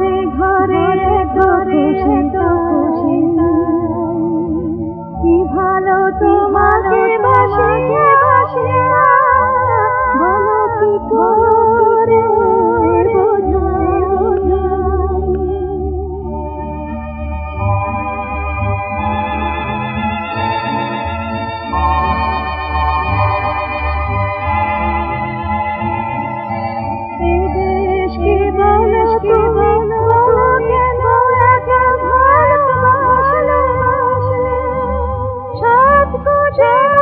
ঘরে ঘরে তোকে সে তোকে কি ভালো তোমাকে Georgia.